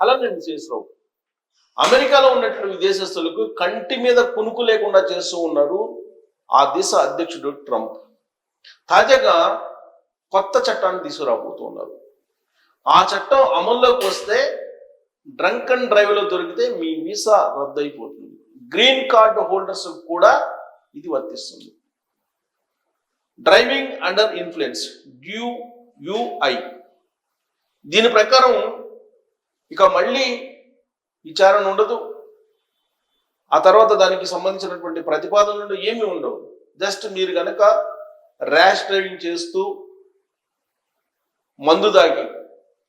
అలా నేను అమెరికాలో ఉన్నటువంటి విదేశస్తులకు కంటి మీద కునుకు లేకుండా చేస్తూ ఉన్నారు ఆ దేశ అధ్యక్షుడు ట్రంప్. తాజాగా కొత్త చట్టాన్ని తీసుకురాబోతున్నారు. ఆ చట్టం అమల్లోకి వస్తే డ్రంక్ అండ్ డ్రైవ్లో దొరికితే మీ వీసా రద్దయిపోతుంది. గ్రీన్ కార్డు హోల్డర్స్ కూడా ఇది వర్తిస్తుంది. Driving under influence D UI. దీని ప్రకారం ఇక మళ్ళీ విచారణ ఉండదు. ఆ తర్వాత దానికి సంబంధించినటువంటి ప్రతిపాదనలు ఏమి ఉండవు. జస్ట్ మీరు గనక ర్యాష్ డ్రైవింగ్ చేస్తూ మందు దాగి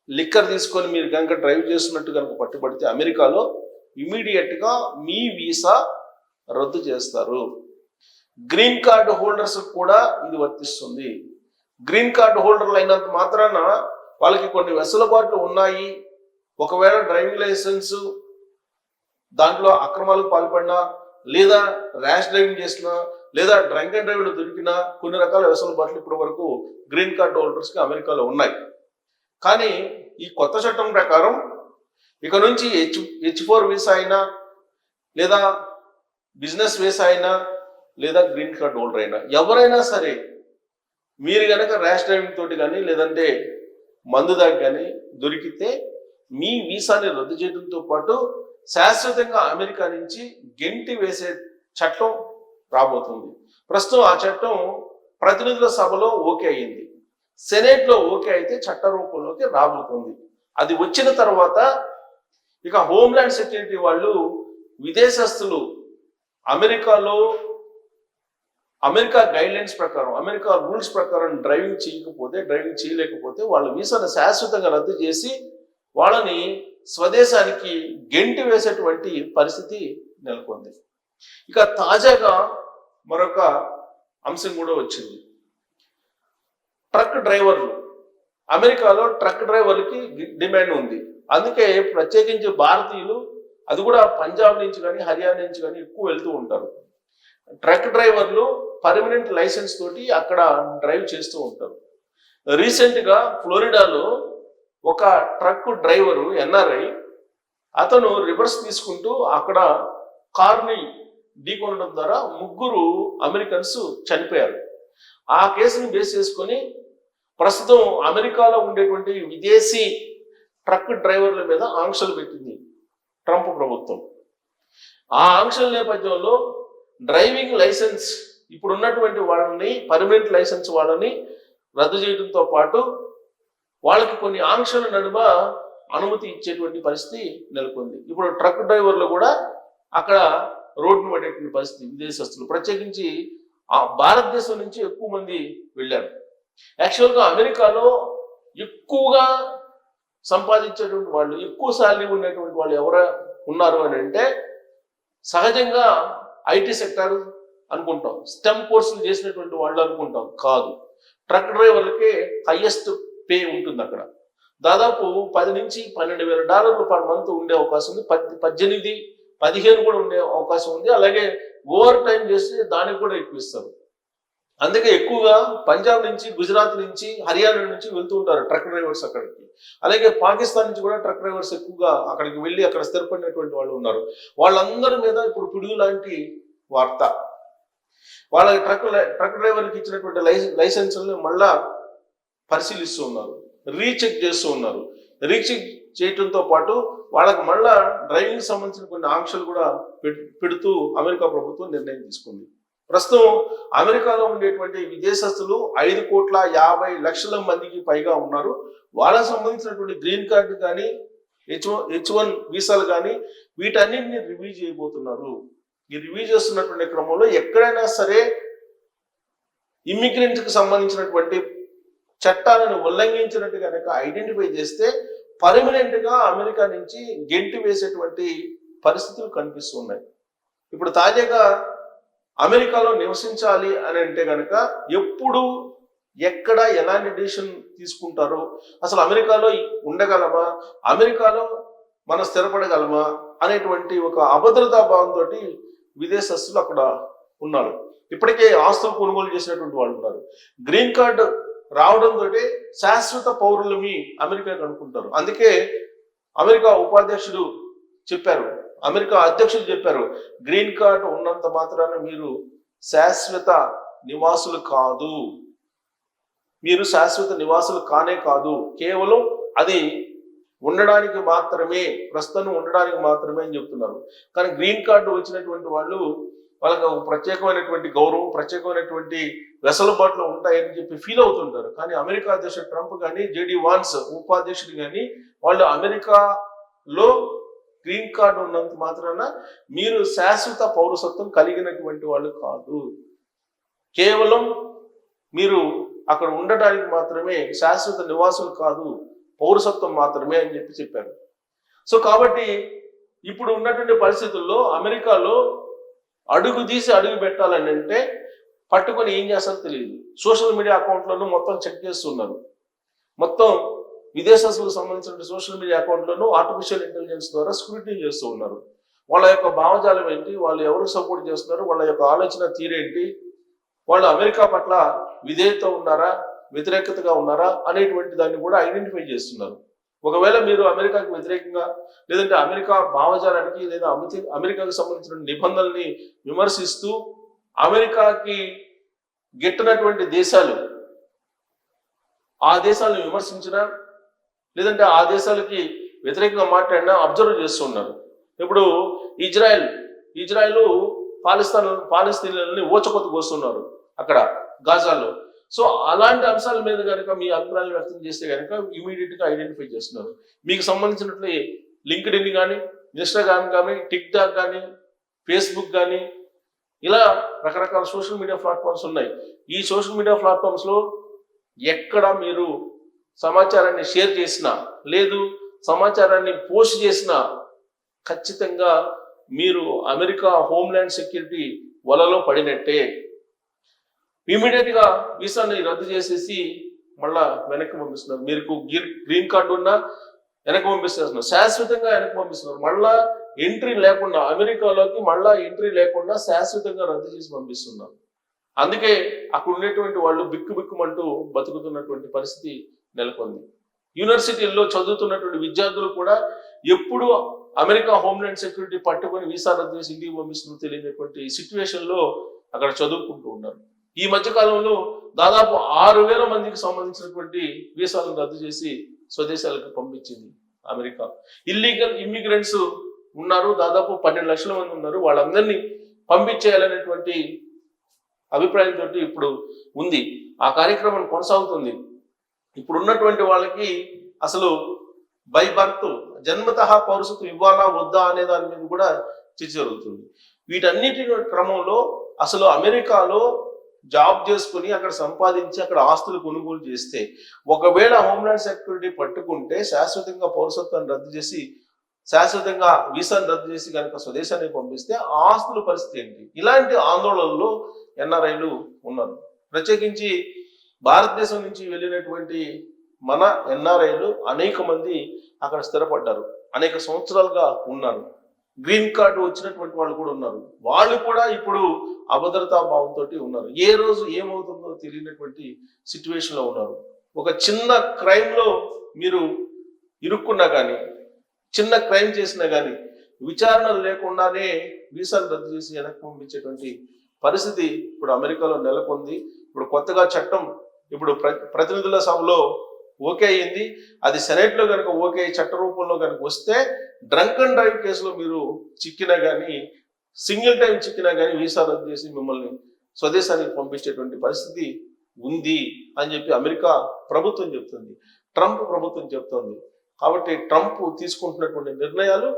లిక్కర్ తీసుకొని మీరు కనుక డ్రైవ్ చేస్తున్నట్టు కనుక పట్టుబడితే అమెరికాలో ఇమీడియట్గా మీ వీసా రద్దు చేస్తారు. గ్రీన్ కార్డు హోల్డర్స్ కూడా ఇది వర్తిస్తుంది. గ్రీన్ కార్డు హోల్డర్లు అయినంత మాత్రాన వాళ్ళకి కొన్ని వెసులుబాట్లు ఉన్నాయి. ఒకవేళ డ్రైవింగ్ లైసెన్స్ దాంట్లో అక్రమాలకు పాల్పడినా లేదా ర్యాష్ డ్రైవింగ్ చేసినా లేదా డ్రంక్ అండ్ డ్రైవ్లో దొరికినా కొన్ని రకాల వెసులుబాట్లు ఇప్పటి వరకు గ్రీన్ కార్డ్ హోల్డర్స్కి అమెరికాలో ఉన్నాయి. కానీ ఈ కొత్త చట్టం ప్రకారం ఇక నుంచి హెచ్ హెచ్ ఫోర్ వీసా అయినా లేదా బిజినెస్ వీసా అయినా లేదా గ్రీన్ కార్డ్ హోల్డర్ అయినా ఎవరైనా సరే మీరు కనుక ర్యాష్ డ్రైవింగ్ తోటి కానీ లేదంటే మందు దాకా కానీ దొరికితే మీ వీసాని రద్దు చేయడంతో పాటు శాశ్వతంగా అమెరికా నుంచి గెంటి వేసే చట్టం రాబోతుంది. ప్రస్తుతం ఆ చట్టం ప్రతినిధుల సభలో ఓకే అయింది. సెనేట్లో ఓకే అయితే చట్ట రూపంలోకి రాబోతుంది. అది వచ్చిన తర్వాత ఇక హోమ్లాండ్ సెక్యూరిటీ వాళ్ళు విదేశస్తులు అమెరికాలో అమెరికా గైడ్ లైన్స్ ప్రకారం అమెరికా రూల్స్ ప్రకారం డ్రైవింగ్ చేయకపోతే డ్రైవింగ్ చేయలేకపోతే వాళ్ళ వీసాను శాశ్వతంగా రద్దు చేసి వాళ్ళని స్వదేశానికి గెంటి వేసేటువంటి పరిస్థితి నెలకొంది. ఇక తాజాగా మరొక అంశం కూడా వచ్చింది. ట్రక్ డ్రైవర్లు. అమెరికాలో ట్రక్ డ్రైవర్లకి డిమాండ్ ఉంది. అందుకే ప్రత్యేకించి భారతీయులు అది కూడా పంజాబ్ నుంచి కానీ హర్యానా నుంచి కానీ ఎక్కువ వెళ్తూ ఉంటారు. ట్రక్ డ్రైవర్లు పర్మనెంట్ లైసెన్స్ తోటి అక్కడ డ్రైవ్ చేస్తూ ఉంటారు. రీసెంట్గా ఫ్లోరిడాలో ఒక ట్రక్ డ్రైవరు ఎన్ఆర్ఐ అతను రివర్స్ తీసుకుంటూ అక్కడ కార్ని ఢీకొనడం ద్వారా ముగ్గురు అమెరికన్స్ చనిపోయారు. ఆ కేసును బేస్ చేసుకొని ప్రస్తుతం అమెరికాలో ఉండేటువంటి విదేశీ ట్రక్ డ్రైవర్ల మీద ఆంక్షలు పెట్టింది ట్రంప్ ప్రభుత్వం. ఆ ఆంక్షల నేపథ్యంలో డ్రైవింగ్ లైసెన్స్ ఇప్పుడు ఉన్నటువంటి వాళ్ళని పర్మనెంట్ లైసెన్స్ వాళ్ళని రద్దు చేయడంతో పాటు వాళ్ళకి కొన్ని ఆంక్షల నడుమ అనుమతి ఇచ్చేటువంటి పరిస్థితి నెలకొంది. ఇప్పుడు ట్రక్ డ్రైవర్లు కూడా అక్కడ రోడ్డును పడేటువంటి పరిస్థితి విదేశస్తులు. ప్రత్యేకించి ఆ భారతదేశం నుంచి ఎక్కువ మంది వెళ్ళారు. యాక్చువల్గా అమెరికాలో ఎక్కువగా సంపాదించేటువంటి వాళ్ళు ఎక్కువ శాలరీ ఉన్నటువంటి వాళ్ళు ఎవరు ఉన్నారు అని అంటే సహజంగా ఐటీ సెక్టర్ అనుకుంటాం. స్టెమ్ కోర్సులు చేసినటువంటి వాళ్ళు అనుకుంటాం. కాదు. ట్రక్ డ్రైవర్లకే హయ్యెస్ట్ పే ఉంటుంది అక్కడ. దాదాపు పది నుంచి పన్నెండు వేల డాలర్లు పర్ మంత్ ఉండే అవకాశం ఉంది. పద్ పద్దెనిమిది పదిహేను కూడా ఉండే అవకాశం ఉంది. అలాగే ఓవర్ టైం చేస్తే దానికి కూడా ఎక్కువ ఇస్తారు. అందుకే ఎక్కువగా పంజాబ్ నుంచి గుజరాత్ నుంచి హర్యానా నుంచి వెళ్తూ ఉంటారు ట్రక్ డ్రైవర్స్ అక్కడికి. అలాగే పాకిస్తాన్ నుంచి కూడా ట్రక్ డ్రైవర్స్ ఎక్కువగా అక్కడికి వెళ్ళి అక్కడ స్థిరపడినటువంటి వాళ్ళు ఉన్నారు. వాళ్ళందరి మీద ఇప్పుడు పిడుగు లాంటి వార్త. వాళ్ళ ట్రక్ ట్రక్ డ్రైవర్కి ఇచ్చినటువంటి లైసెన్స్ లైసెన్సులను మళ్ళా పరిశీలిస్తూ ఉన్నారు రీచెక్ చేస్తూ ఉన్నారు. రీచెక్ చేయటంతో పాటు వాళ్ళకి మళ్ళా డ్రైవింగ్ సంబంధించిన కొన్ని ఆంక్షలు కూడా పెడుతూ అమెరికా ప్రభుత్వం నిర్ణయం తీసుకుంది. ప్రస్తుతం అమెరికాలో ఉండేటువంటి విదేశస్తులు ఐదు కోట్ల యాభై లక్షల మందికి పైగా ఉన్నారు. వాళ్ళకు సంబంధించినటువంటి గ్రీన్ కార్డు కానీ హెచ్ హెచ్ వన్ వీసాలు కానీ వీటన్నిటిని రివ్యూ చేయబోతున్నారు. ఈ రివ్యూ చేస్తున్నటువంటి క్రమంలో ఎక్కడైనా సరే ఇమ్మిగ్రెంట్కి సంబంధించినటువంటి చట్టాలను ఉల్లంఘించినట్టు కనుక ఐడెంటిఫై చేస్తే పర్మనెంట్గా అమెరికా నుంచి గెంటి వేసేటువంటి పరిస్థితులు కనిపిస్తున్నాయి ఇప్పుడు తాజాగా అమెరికాలో నివసించాలి అని అంటే కనుక ఎప్పుడు ఎక్కడ ఎలాంటి డిసిషన్ తీసుకుంటారో అసలు అమెరికాలో ఉండగలమా అమెరికాలో మనం స్థిరపడగలమా అనేటువంటి ఒక అభద్రతా భావంతో విదేశస్తులు అక్కడ ఉన్నారు. ఇప్పటికే ఆస్తులు కొనుగోలు చేసినటువంటి వాళ్ళు ఉన్నారు. గ్రీన్ కార్డు రావడంతో శాశ్వత పౌరులమి అమెరికా అనుకుంటారు. అందుకే అమెరికా ఉపాధ్యక్షుడు చెప్పారు అమెరికా అధ్యక్షుడు చెప్పారు గ్రీన్ కార్డు ఉన్నంత మాత్రాన మీరు శాశ్వత నివాసులు కాదు. మీరు శాశ్వత నివాసులు కానే కాదు. కేవలం అది ఉండడానికి మాత్రమే ప్రస్తుతం ఉండడానికి మాత్రమే అని చెప్తున్నారు. కానీ గ్రీన్ కార్డు వచ్చినటువంటి వాళ్ళు వాళ్ళకి ప్రత్యేకమైనటువంటి గౌరవం ప్రత్యేకమైనటువంటి వెసలుబాట్లు ఉంటాయని చెప్పి ఫీల్ అవుతుంటారు. కానీ అమెరికా అధ్యక్షుడు ట్రంప్ కానీ జేడీ వాన్స్ ఉపాధ్యక్షుడు కానీ వాళ్ళు అమెరికాలో గ్రీన్ కార్డు ఉన్నంత మాత్రాన మీరు శాశ్వత పౌరసత్వం కలిగినటువంటి వాళ్ళు కాదు. కేవలం మీరు అక్కడ ఉండటానికి మాత్రమే శాశ్వత నివాసులు కాదు పౌరసత్వం మాత్రమే అని చెప్పి చెప్పారు. సో కాబట్టి ఇప్పుడు ఉన్నటువంటి పరిస్థితుల్లో అమెరికాలో అడుగు తీసి అడుగు పెట్టాలని అంటే పట్టుకొని ఏం చేస్తారో తెలియదు. సోషల్ మీడియా అకౌంట్లను మొత్తం చెక్ చేస్తున్నారు. మొత్తం విదేశాలకు సంబంధించిన సోషల్ మీడియా అకౌంట్లను ఆర్టిఫిషియల్ ఇంటెలిజెన్స్ ద్వారా స్క్రూటినీ చేస్తూ ఉన్నారు. వాళ్ళ యొక్క భావజాలం ఏంటి? వాళ్ళు ఎవరు సపోర్ట్ చేస్తున్నారు? వాళ్ళ యొక్క ఆలోచన తీరేంటి వాళ్ళు అమెరికా పట్ల విధేయత ఉన్నారా? వ్యతిరేకతగా ఉన్నారా? అనేటువంటి దాన్ని కూడా ఐడెంటిఫై చేస్తున్నారు. ఒకవేళ మీరు అమెరికాకు వ్యతిరేకంగా లేదంటే అమెరికా భావజాలానికి లేదా అమితి అమెరికాకు సంబంధించిన నిబంధనల్ని విమర్శిస్తూ అమెరికాకి గిట్టనటువంటి దేశాలు ఆ దేశాలను విమర్శించినా లేదంటే ఆ దేశాలకి వ్యతిరేకంగా మాట్లాడినా అబ్జర్వ్ చేస్తున్నారు ఇప్పుడు ఇజ్రాయెల్ ఇజ్రాయెల్ పాలిస్తాన్ పాలిస్తీన్లని ఓచకొత్తు వస్తున్నారు అక్కడ గాజాలో. సో అలాంటి అంశాల మీద కనుక మీ అభిప్రాయాలు వ్యక్తం చేస్తే కనుక ఇమీడియట్గా ఐడెంటిఫై చేస్తున్నారు. మీకు సంబంధించినట్లు లింక్డ్ ఇన్ కానీ ఇన్స్టాగ్రామ్ కానీ టిక్ టాక్ కానీ ఫేస్బుక్ కానీ ఇలా రకరకాల సోషల్ మీడియా ప్లాట్ఫామ్స్ ఉన్నాయి. ఈ సోషల్ మీడియా ప్లాట్ఫామ్స్లో ఎక్కడ మీరు సమాచారాన్ని షేర్ చేసినా లేదు సమాచారాన్ని పోస్ట్ చేసినా ఖచ్చితంగా మీరు అమెరికా హోమ్ల్యాండ్ సెక్యూరిటీ వలలో పడినట్టే. గా వీసాని రద్దు చేసేసి మళ్ళా వెనక్కి పంపిస్తున్నారు. మీకు గ్రీన్ కార్డు ఉన్నా వెనక్కి పంపిస్తున్నారు. శాశ్వతంగా వెనక్కి పంపిస్తున్నారు. మళ్ళా ఎంట్రీ లేకుండా అమెరికాలోకి మళ్ళా ఎంట్రీ లేకుండా శాశ్వతంగా రద్దు చేసి పంపిస్తున్నారు. అందుకే అక్కడ ఉండేటువంటి వాళ్ళు బిక్కు బిక్కుమంటూ బతుకుతున్నటువంటి పరిస్థితి నెలకొంది. యూనివర్సిటీల్లో చదువుతున్నటువంటి విద్యార్థులు కూడా ఎప్పుడు అమెరికా హోమ్లాండ్ సెక్యూరిటీ పట్టుకొని వీసా రద్దు చేసి ఇంటికి పంపిస్తుందో తెలియనటువంటి సిచ్యువేషన్లో అక్కడ చదువుకుంటూ ఉన్నారు. ఈ మధ్య కాలంలో దాదాపు ఆరు వేల మందికి సంబంధించినటువంటి వీసాలను రద్దు చేసి స్వదేశాలకు పంపించింది అమెరికా. ఇల్లీగల్ ఇమ్మిగ్రెంట్స్ ఉన్నారు దాదాపు పన్నెండు లక్షల మంది ఉన్నారు. వాళ్ళందరినీ పంపించేయాలనేటువంటి అభిప్రాయంతో ఇప్పుడు ఉంది. ఆ కార్యక్రమం కొనసాగుతుంది. ఇప్పుడు ఉన్నటువంటి వాళ్ళకి అసలు బై బర్త్ జన్మత పౌరసత్వం ఇవ్వాలా వద్దా అనే దాని మీద కూడా చర్చ జరుగుతుంది. వీటన్నిటి క్రమంలో అసలు అమెరికాలో జాబ్ చేసుకుని అక్కడ సంపాదించి అక్కడ ఆస్తులు కొనుగోలు చేస్తే ఒకవేళ హోమ్లాండ్ సెక్యూరిటీ పట్టుకుంటే శాశ్వతంగా పౌరసత్వాన్ని రద్దు చేసి శాశ్వతంగా వీసాను రద్దు చేసి కనుక స్వదేశానికి పంపిస్తే ఆస్తుల పరిస్థితి ఏంటి? ఇలాంటి ఆందోళనలో ఎన్ఆర్ఐలు ఉన్నారు. ప్రత్యేకించి భారతదేశం నుంచి వెళ్ళినటువంటి మన ఎన్ఆర్ఐలు అనేక మంది అక్కడ స్థిరపడ్డారు. అనేక సంవత్సరాలుగా ఉన్నారు. గ్రీన్ కార్డు వచ్చినటువంటి వాళ్ళు కూడా ఉన్నారు. వాళ్ళు కూడా ఇప్పుడు అభద్రతా భావంతో ఉన్నారు. ఏ రోజు ఏమవుతుందో తెలియనటువంటి సిచ్యువేషన్లో ఉన్నారు. ఒక చిన్న క్రైమ్లో మీరు ఇరుక్కున్నా కానీ చిన్న క్రైమ్ చేసినా కానీ విచారణ లేకుండానే వీసాలు రద్దు చేసి వెనక్కి పంపించేటువంటి పరిస్థితి ఇప్పుడు అమెరికాలో నెలకొంది. ఇప్పుడు కొత్తగా చట్టం ఇప్పుడు ప్ర- ప్రతినిధుల సభలో ఓకే అయ్యింది. అది సెనెట్లో కనుక ఓకే చట్ట రూపంలో కనుక వస్తే డ్రంక్ అండ్ డ్రైవ్ కేసులో మీరు చిక్కినా కానీ సింగిల్ టైం చిక్కినా కానీ వీసా రద్దు చేసి మిమ్మల్ని స్వదేశానికి పంపించేటువంటి పరిస్థితి ఉంది అని చెప్పి అమెరికా ప్రభుత్వం చెప్తుంది. ట్రంప్ ప్రభుత్వం చెప్తోంది. కాబట్టి ట్రంప్ తీసుకుంటున్నటువంటి నిర్ణయాలు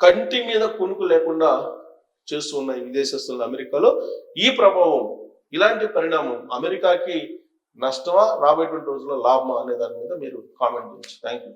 కంటి మీద కునుకు లేకుండా చేస్తున్నాయి విదేశస్తులు అమెరికాలో. ఈ ప్రభావం ఇలాంటి పరిణామం అమెరికాకి నష్టమా? రాబోయేటువంటి రోజుల్లో లాభమా? అనే దాని మీద మీరు కామెంట్ చేయొచ్చు. Thank you